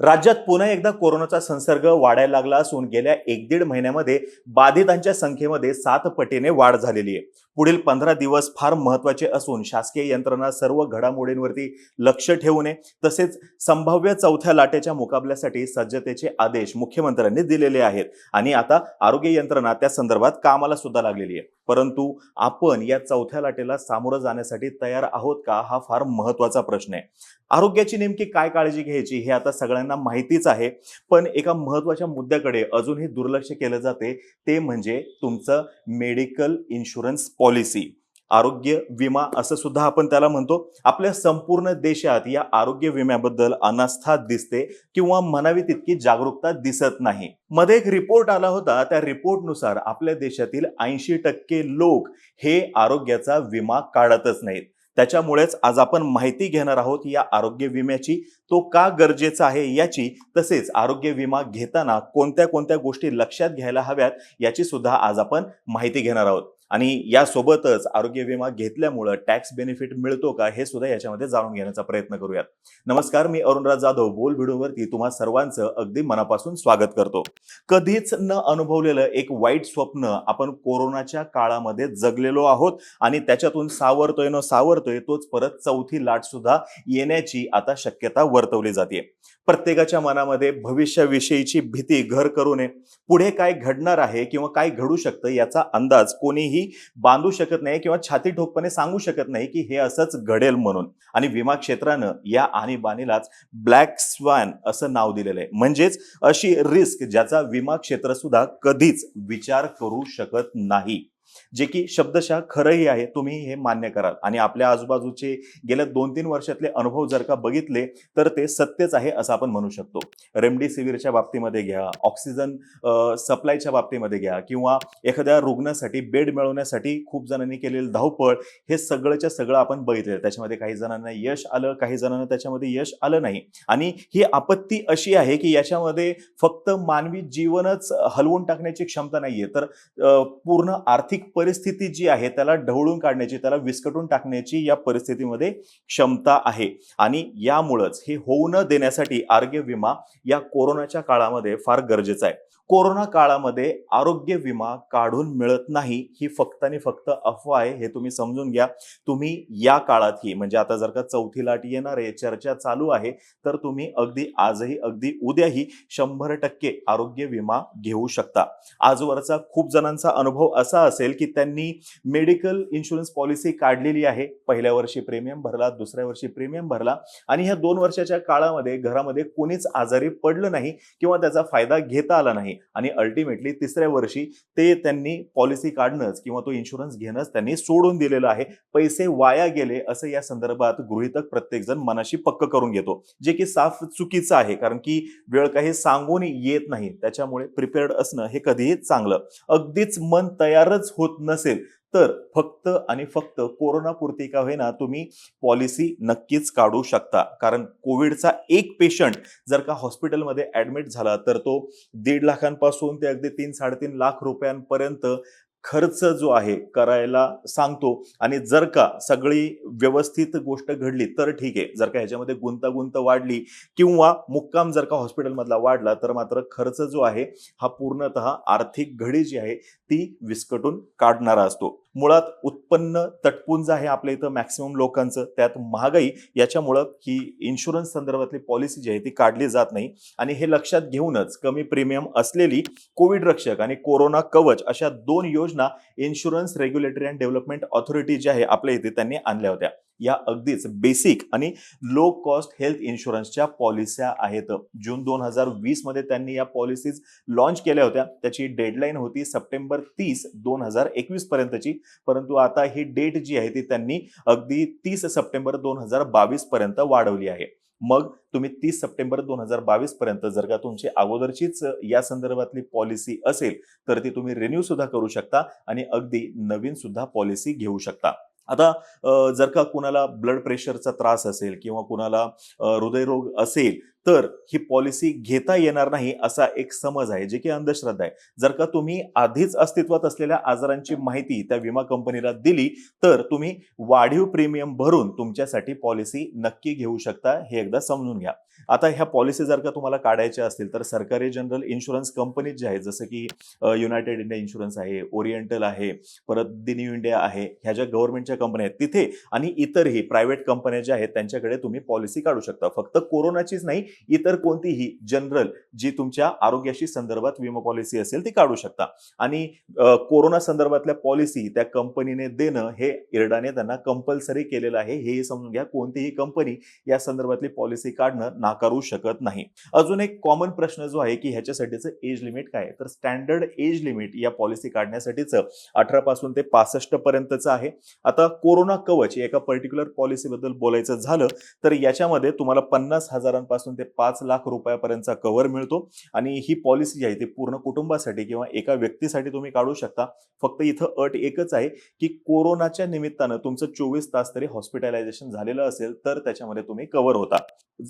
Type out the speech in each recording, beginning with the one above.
राज्यात पुन्हा एकदा कोरोनाचा संसर्ग वाढायला लागला असून गेल्या एक दीड महिन्यामध्ये बाधितांच्या संख्येमध्ये सात पटीने वाढ झालेली आहे. पुढील पंधरा दिवस फार महत्त्वाचे असून शासकीय यंत्रणा सर्व घडामोडींवरती लक्ष ठेवू नये. तसेच संभाव्य चौथ्या लाटेच्या मुकाबल्यासाठी सज्जतेचे आदेश मुख्यमंत्र्यांनी दिलेले आहेत. आणि आता आरोग्य यंत्रणा त्या संदर्भात कामाला सुद्धा लागलेली आहे. परंतु आपण या चौथ्या लाटेला सामोरं जाण्यासाठी तयार आहोत का हा फार महत्त्वाचा प्रश्न आहे. आरोग्याची नेमकी काय काळजी घ्यायची हे आता सगळ्यांना माहितीच आहे पण एका महत्त्वाच्या मुद्द्याकडे अजूनही दुर्लक्ष केलं जाते ते म्हणजे तुमचं मेडिकल इन्शुरन्स पॉलिसी. आरोग्य विमा असं सुद्धा आपण त्याला म्हणतो. आपल्या संपूर्ण देशात या आरोग्य विम्याबद्दल अनास्था दिसते किंवा म्हणावी तितकी जागरूकता दिसत नाही. मध्ये एक रिपोर्ट आला होता. त्या रिपोर्टनुसार आपल्या देशातील ऐंशी टक्के लोक हे आरोग्याचा विमा काढतच नाहीत. त्याच्यामुळेच आज आपण माहिती घेणार आहोत या आरोग्य विम्याची. तो का गरजेचा आहे याची. तसेच आरोग्य विमा घेताना कोणत्या कोणत्या गोष्टी लक्षात घ्यायला हव्यात याची सुद्धा आज आपण माहिती घेणार आहोत. आणि यासोबतच आरोग्य विमा घेतल्यामुळं टॅक्स बेनिफिट मिळतो का हे सुद्धा याच्यामध्ये जाणून घेण्याचा प्रयत्न करूयात. नमस्कार मी अरुणराज जाधव बोल व्हिडिओवरती तुम्हा सर्वांचं अगदी मनापासून स्वागत करतो. कधीच न अनुभवलेलं एक वाईट स्वप्न आपण कोरोनाच्या काळामध्ये जगलेलो आहोत आणि त्याच्यातून सावरतोय न सावरतोय तोच परत चौथी लाट सुद्धा येण्याची आता शक्यता वर्तवली जाते प्रत्येकाच्या मनामध्ये भविष्याविषयीची भीती घर करू नये पुढे काय घडणार आहे किंवा काय घडू शकतं याचा अंदाज कोणीही बांधू शकत नाही किंवा छाती ठोकपणे सांगू शकत नाही की हे असंच घडेल म्हणून. आणि विमा क्षेत्रानं या आणीबाणीलाच ब्लॅक स्वॅन असं नाव दिलेलं आहे. म्हणजेच अशी रिस्क ज्याचा विमा क्षेत्र सुद्धा कधीच विचार करू शकत नाही. जे की शब्दशः खरंही आहे तुम्ही हे मान्य कराल. आणि आपल्या आजूबाजूचे गेल्या दोन तीन वर्षातले अनुभव जर का बघितले तर ते सत्यच आहे असं आपण म्हणू शकतो. रेमडेसिवीरच्या बाबतीमध्ये घ्या ऑक्सिजन सप्लायच्या बाबतीमध्ये घ्या किंवा एखाद्या रुग्णासाठी बेड मिळवण्यासाठी खूप जणांनी केलेलं धावपळ हे सगळंच्या सगळं आपण बघितलं त्याच्यामध्ये काही जणांना यश आलं काही जणांना त्याच्यामध्ये यश आलं नाही. आणि ही आपत्ती अशी आहे की याच्यामध्ये फक्त मानवी जीवनच हलवून टाकण्याची क्षमता नाहीये. तर पूर्ण आर्थिक परिस्थिती जी आहे त्याला ढवळून काढण्याची त्याला विस्कटून टाकण्याची या परिस्थितीमध्ये क्षमता आहे. आणि यामुळंच हे होऊ न देण्यासाठी आरोग्य विमा या कोरोनाच्या काळामध्ये फार गरजेचा आहे. कोरोना काळामध्ये आरोग्य विमा काढून मिळत नाही ही फक्त आणि फक्त अफवा आहे हे तुम्ही समजून घ्या. तुम्ही या काळातही म्हणजे आता जर का चौथी लाट येणार आहे चर्चा चालू आहे तर तुम्ही अगदी आजही अगदी उद्याही शंभर टक्के आरोग्य विमा घेऊ शकता. आजवरचा खूप जणांचा अनुभव असा असेल की त्यांनी मेडिकल इन्शुरन्स पॉलिसी काढलेली आहे. पहिल्या वर्षी प्रीमियम भरला दुसऱ्या वर्षी प्रीमियम भरला आणि ह्या दोन वर्षाच्या काळामध्ये घरामध्ये कोणीच आजारी पडलं नाही किंवा त्याचा फायदा घेता आला नाही आणि अल्टिमेटली तिसऱ्या वर्षी ते त्यांनी पॉलिसी काढणंच किंवा तो इन्शुरन्स घेणंच त्यांनी सोडून दिलेलं आहे. पैसे वाया गेले असं या संदर्भात गृहितक प्रत्येकजण मनाशी पक्क करून घेतो. जे की साफ चुकीचं आहे कारण की वेळ काही सांगून येत नाही. त्याच्यामुळे प्रिपेअर्ड असणं हे कधीही चांगलं. अगदीच मन तयारच होत नसेल तर फक्त आणि फक्त कोरोनापुरती का होईना तुम्ही पॉलिसी नक्कीच काढू शकता. कारण कोविडचा एक पेशंट जर का हॉस्पिटलमध्ये ऍडमिट झाला तर तो दीड लाखांपासून ते अगदी तीन साडेतीन लाख रुपयांपर्यंत खर्च जो आहे करायला सांगतो. आणि जर का सगळी व्यवस्थित गोष्ट घडली तर ठीक आहे. जर का ह्याच्यामध्ये गुंतागुंत वाढली किंवा मुक्काम जर का हॉस्पिटलमधला वाढला तर मात्र खर्च जो आहे हा पूर्णतः आर्थिक घडी जी आहे ती विस्कटून काढणारा असतो. मुळात उत्पन्न तटपुंज आहे आपल्या इथं मॅक्सिमम लोकांचं. त्यात महागाई याच्यामुळं ही इन्शुरन्स संदर्भातली पॉलिसी जी आहे ती काढली जात नाही. आणि हे लक्षात घेऊनच कमी प्रीमियम असलेली कोविड रक्षक आणि कोरोना कवच अशा दोन योजना insurance regulatory and development authority जी आहे आपल्या इथे त्यांनी आणल्या होत्या. या अगदीच बेसिक आणि लो कॉस्ट हेल्थ इन्शुरन्सच्या पॉलिस्या आहेत. जून दोन हजार वीसमध्ये त्यांनी या पॉलिसीज लॉन्च केल्या होत्या. त्याची डेडलाईन होती सप्टेंबर तीस दोन हजार एकवीस पर्यंतची परंतु आता ही डेट जी आहे ती त्यांनी अगदी तीस सप्टेंबर दोन हजार बावीस पर्यंत वाढवली आहे. मग तुम्ही तीस सप्टेंबर दोन हजार बावीस पर्यंत जर का तुमची अगोदरचीच या संदर्भातली पॉलिसी असेल तर ती तुम्ही रिन्यू सुद्धा करू शकता आणि अगदी नवीन सुद्धा पॉलिसी घेऊ शकता. आता जर का कुणाला ब्लड प्रेशरचा त्रास असेल किंवा कुणाला हृदयरोग असेल तर ही पॉलिसी घेता येणार नाही असा एक समज आहे जे की अंधश्रद्धा आहे. जर का तुम्ही आधीच अस्तित्वात असलेल्या आजारांची माहिती त्या विमा कंपनीला दिली तर तुम्ही वाढीव प्रीमियम भरून तुमच्यासाठी पॉलिसी नक्की घेऊ शकता हे एकदा समजून घ्या. आता ह्या पॉलिसी जर का तुम्हाला काढायच्या असतील तर सरकारी जनरल इन्शुरन्स कंपनीज जे आहेत जसं की युनायटेड इंडिया इन्शुरन्स आहे ओरिएंटल आहे परत दी न्यू इंडिया आहे ह्या ज्या गव्हर्नमेंटच्या कंपन्या आहेत तिथे आणि इतरही प्रायव्हेट कंपन्या ज्या आहेत त्यांच्याकडे तुम्ही पॉलिसी काढू शकता. फक्त कोरोनाचीच नाही इतर कोणतीही जनरल जी तुमच्या आरोग्याशी संदर्भात विमा पॉलिसी असेल ती काढू शकता. आणि कोरोना संदर्भातल्या पॉलिसी त्या कंपनीने देणं हे इरडाने त्यांना कंपल्सरी केलेलं आहे. हेही समजून घ्या. कोणतीही कंपनी या संदर्भातली पॉलिसी काढणं नाकारू शकत नाही. अजून एक कॉमन प्रश्न जो आहे की ह्याच्यासाठीचं एज लिमिट काय तर स्टँडर्ड एज लिमिट या पॉलिसी काढण्यासाठीचं अठरा पासून ते पासष्ट पर्यंतचं आहे. आता कोरोना कवच एका पर्टिक्युलर पॉलिसीबद्दल बोलायचं झालं तर याच्यामध्ये तुम्हाला पन्नास हजारांपासून ते पाच लाख रुपयापर्यंतचा कव्हर मिळतो. आणि ही पॉलिसी जी आहे ती पूर्ण कुटुंबासाठी किंवा एका व्यक्तीसाठी तुम्ही काढू शकता. फक्त इथं अट एकच आहे की कोरोनाच्या निमित्तानं तुमचं चोवीस तास तरी हॉस्पिटलायझेशन झालेलं असेल तर त्याच्यामध्ये तुम्ही कव्हर होता.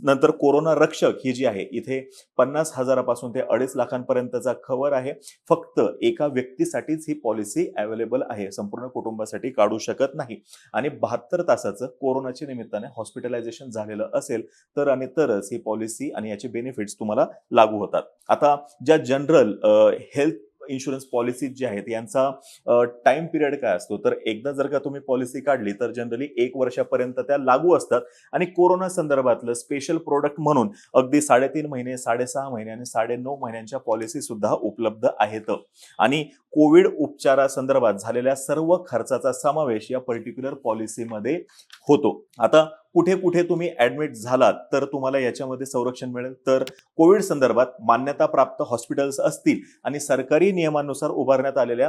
नंतर कोरोना रक्षक ही जी आहे इथे पन्नास हजारापासून ते अडीच लाखांपर्यंतचा कव्हर आहे. फक्त एका व्यक्तीसाठीच ही पॉलिसी अवेलेबल आहे संपूर्ण कुटुंबासाठी काढू शकत नाही. आणि बहात्तर तासाचं कोरोनाच्या निमित्ताने हॉस्पिटलायझेशन झालेलं असेल तर आणि तरच ही पॉलिसी आणि याचे बेनिफिट्स तुम्हाला लागू होतात. आता ज्या जनरल हेल्थ इन्शुरन्स पॉलिसी जे आहेत यांचा टाइम पिरियड काय असतो? तर एकदा जर का तुम्ही पॉलिसी काढली तर जनरली एक वर्षापर्यंत त्या लागू असतात. आणि कोरोना संदर्भातलं स्पेशल प्रोडक्ट म्हणून अगदी साडेतीन महिने साडेसहा महिने आणि साडेनऊ महिन्यांच्या पॉलिसी सुद्धा उपलब्ध आहेत. आणि कोविड उपचारासंदर्भात झालेल्या सर्व खर्चाचा समावेश या पर्टिक्युलर पॉलिसीमध्ये होतो. आता कुठे कुठे तुम्ही ऍडमिट झालात तर तुम्हाला याच्यामध्ये संरक्षण मिळेल. तर कोविड संदर्भात मान्यता प्राप्त हॉस्पिटल्स असतील आणि सरकारी नियमानुसार उभारण्यात आलेल्या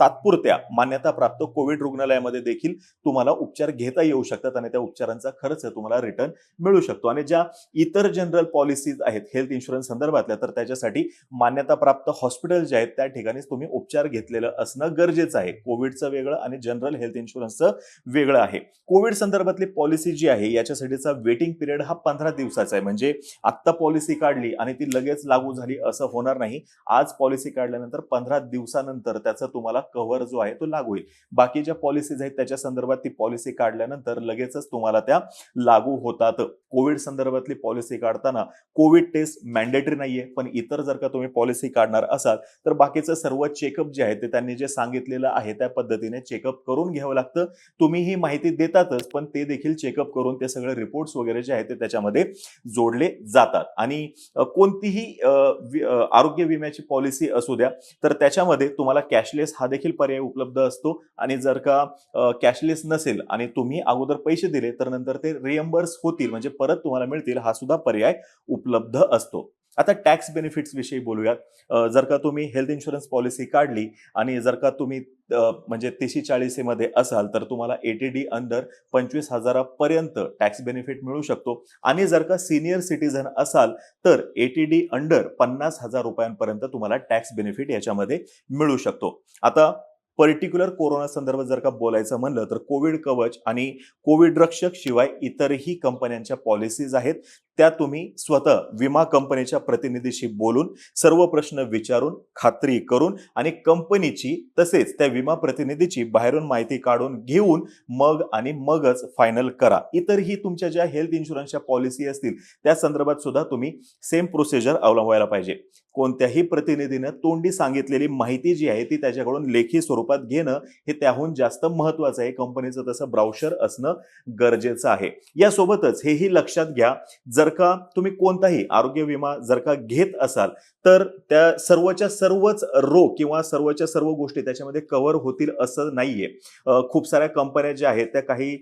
तात्पुरत्या मान्यता प्राप्त कोविड रुग्णालयामध्ये देखील तुम्हाला उपचार घेता येऊ शकतात आणि त्या उपचारांचा खर्च तुम्हाला रिटर्न मिळू शकतो. आणि ज्या इतर जनरल पॉलिसीज आहेत हेल्थ इन्शुरन्स संदर्भातल्या तर त्याच्यासाठी मान्यता प्राप्त हॉस्पिटल जे आहेत त्या ठिकाणीच तुम्ही उपचार घेतलेलं असणं गरजेचं आहे. कोविडचं वेगळं आणि जनरल हेल्थ इन्शुरन्सचं वेगळं आहे. कोविड संदर्भातली पॉलिसी जी आहे याच्यासाठीचा वेटिंग पिरियड हा पंधरा दिवसाचा आहे. म्हणजे आत्ता पॉलिसी काढली आणि ती लगेच लागू झाली असं होणार नाही. आज पॉलिसी काढल्यानंतर पंधरा दिवसानंतर त्याचा तुम्हाला कव्हर जो आहे तो लागू होईल. बाकी ज्या पॉलिसीज आहेत त्याच्या संदर्भात ती पॉलिसी काढल्यानंतर लगेचच तुम्हाला त्या लागू होतात. कोविड संदर्भातली पॉलिसी काढताना कोविड टेस्ट मॅन्डेटरी नाहीये पण इतर जर का तुम्ही पॉलिसी काढणार असाल तर बाकीचं सर्व चेकअप जे आहे ते त्यांनी जे सांगितलेलं आहे त्या पद्धतीने चेकअप करून घ्यावं लागतं. तुम्ही ही माहिती देतातच पण ते देखील चेकअप करून ते सगळे रिपोर्ट्स वगैरे जे आहेत ते त्याच्यामध्ये जोडले जातात. आणि कोणतीही आरोग्य विम्याची पॉलिसी असू द्या तर त्याच्यामध्ये तुम्हाला कॅशलेस हा देखील पर्याय उपलब्ध असतो. आणि जर का कॅशलेस नसेल आणि तुम्ही अगोदर पैसे दिले तर नंतर ते रिएम्बर्स होतील म्हणजे परत तुम्हाला मिळतील हा सुद्धा पर्याय उपलब्ध असतो. आता टॅक्स बेनिफिट्स विषयी बोलूयात. जर का तुम्ही हेल्थ इन्शुरन्स पॉलिसी काढली आणि जर का तुम्ही म्हणजे तीसशे चाळीसीमध्ये असाल तर तुम्हाला एटी डी अंडर पंचवीस हजारापर्यंत टॅक्स बेनिफिट मिळू शकतो. आणि जर का सिनियर सिटीझन असाल तर एटी डी अंडर पन्नास हजार रुपयांपर्यंत तुम्हाला टॅक्स बेनिफिट याच्यामध्ये मिळू शकतो. आता पर्टिक्युलर कोरोना संदर्भात जर का बोलायचं म्हणलं तर कोविड कवच आणि कोविड रक्षक शिवाय इतरही कंपन्यांच्या पॉलिसीज आहेत. त्या तुम्ही स्वतः विमा कंपनीच्या प्रतिनिधीशी बोलून सर्व प्रश्न विचारून खात्री करून आणि कंपनीची तसेच त्या विमा प्रतिनिधीची बाहेरून माहिती काढून घेऊन मग आणि मगच फायनल करा. इतरही तुमच्या ज्या हेल्थ इन्शुरन्सच्या पॉलिसी असतील त्या संदर्भात सुद्धा तुम्ही सेम प्रोसिजर अवलंबायला पाहिजे. कोणत्याही प्रतिनिधीनं तोंडी सांगितलेली माहिती जी आहे ती त्याच्याकडून लेखी स्वरूपात घेणं हे त्याहून जास्त महत्वाचं आहे. कंपनीचं तसं ब्राउशर असणं गरजेचं आहे. यासोबतच हेही लक्षात घ्या जर जर का तुम्ही कोणताही आरोग्य विमा जर का घेत असाल तर त्या सर्वच्या सर्वच रोग किंवा सर्वच्या सर्व गोष्टी त्याच्यामध्ये कव्हर होतील असं नाहीये. खूप साऱ्या कंपन्या ज्या आहेत त्या काही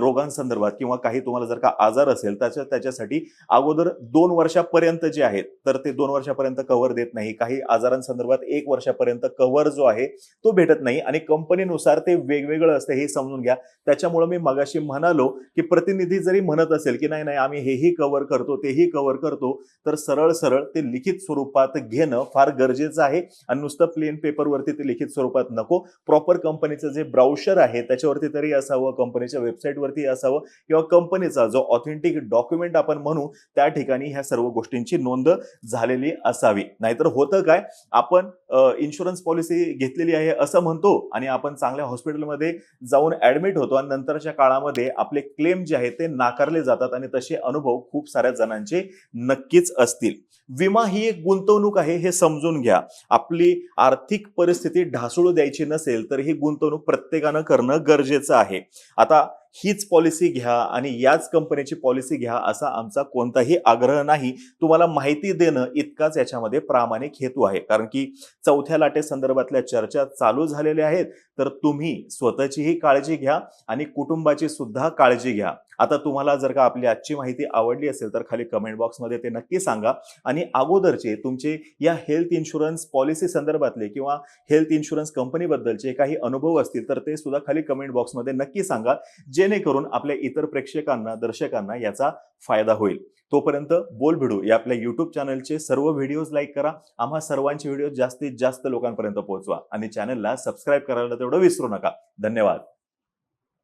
रोगांसंदर्भात किंवा काही तुम्हाला जर का आजार असेल त्याच्या त्याच्यासाठी अगोदर दोन वर्षापर्यंत जे आहेत तर ते दोन वर्षापर्यंत कव्हर देत नाही. काही आजारांसंदर्भात एक वर्षापर्यंत कव्हर जो आहे तो भेटत नाही. आणि कंपनीनुसार ते वेगवेगळं असतं हे समजून घ्या. त्याच्यामुळे मी मगाशी म्हणालो की प्रतिनिधी जरी म्हणत असेल की नाही नाही आम्ही हेही हेही कव्हर करतो तेही कव्हर करतो तर सरळ सरळ ते लिखित स्वरूपात घेणं फार गरजेचं आहे. आणि नुसतं प्लेन पेपरवरती ते लिखित स्वरूपात नको. प्रॉपर कंपनीचं जे ब्राउशर आहे त्याच्यावरती तरी असावं कंपनीच्या वेबसाईटवरती असावं किंवा कंपनीचा जो ऑथेंटिक डॉक्युमेंट आपण म्हणू त्या ठिकाणी ह्या सर्व गोष्टींची नोंद झालेली असावी. नाहीतर होतं काय? आपण इन्शुरन्स पॉलिसी घेतलेली आहे असं म्हणतो आणि आपण चांगल्या हॉस्पिटलमध्ये जाऊन ऍडमिट होतो आणि नंतरच्या काळामध्ये आपले क्लेम जे आहेत ते नाकारले जातात आणि तसे अनुभव अनुभव खूप साऱ्या जणांचे नक्कीच असतील. विमा ही एक गुंतवणूक आहे हे समजून घ्या. आपली आर्थिक परिस्थिती ढासळू द्यायची नसेल तर ही गुंतवणूक प्रत्येकानं करणं गरजेचं आहे. आता हीच पॉलिसी घ्या आणि याच कंपनीची पॉलिसी घ्या असा आमचा कोणताही आग्रह नाही. तुम्हाला माहिती देणं इतकाच याच्यामध्ये प्रामाणिक हेतू आहे. कारण की चौथ्या लाटे संदर्भातल्या चर्चा चालू झालेल्या आहेत तर तुम्ही स्वतःचीही काळजी घ्या आणि कुटुंबाची सुद्धा काळजी घ्या. आता तुम्हाला जर का आपली आजची माहिती आवडली असेल तर खाली कमेंट बॉक्समध्ये ते नक्की सांगा. आणि अगोदरचे तुमचे या हेल्थ इन्शुरन्स पॉलिसी संदर्भातले किंवा हेल्थ इन्शुरन्स कंपनीबद्दलचे काही अनुभव असतील तर ते सुद्धा खाली कमेंट बॉक्समध्ये नक्की सांगा. जेणेकरून आपल्या इतर प्रेक्षकांना दर्शकांना याचा फायदा होईल. तोपर्यंत बोल भिडू या आपल्या युट्यूब चॅनलचे सर्व व्हिडिओज लाईक करा. आम्हा सर्वांचे व्हिडिओ जास्तीत जास्त लोकांपर्यंत पोहोचवा. आणि चॅनलला सबस्क्राईब करायला तेवढं विसरू नका. धन्यवाद.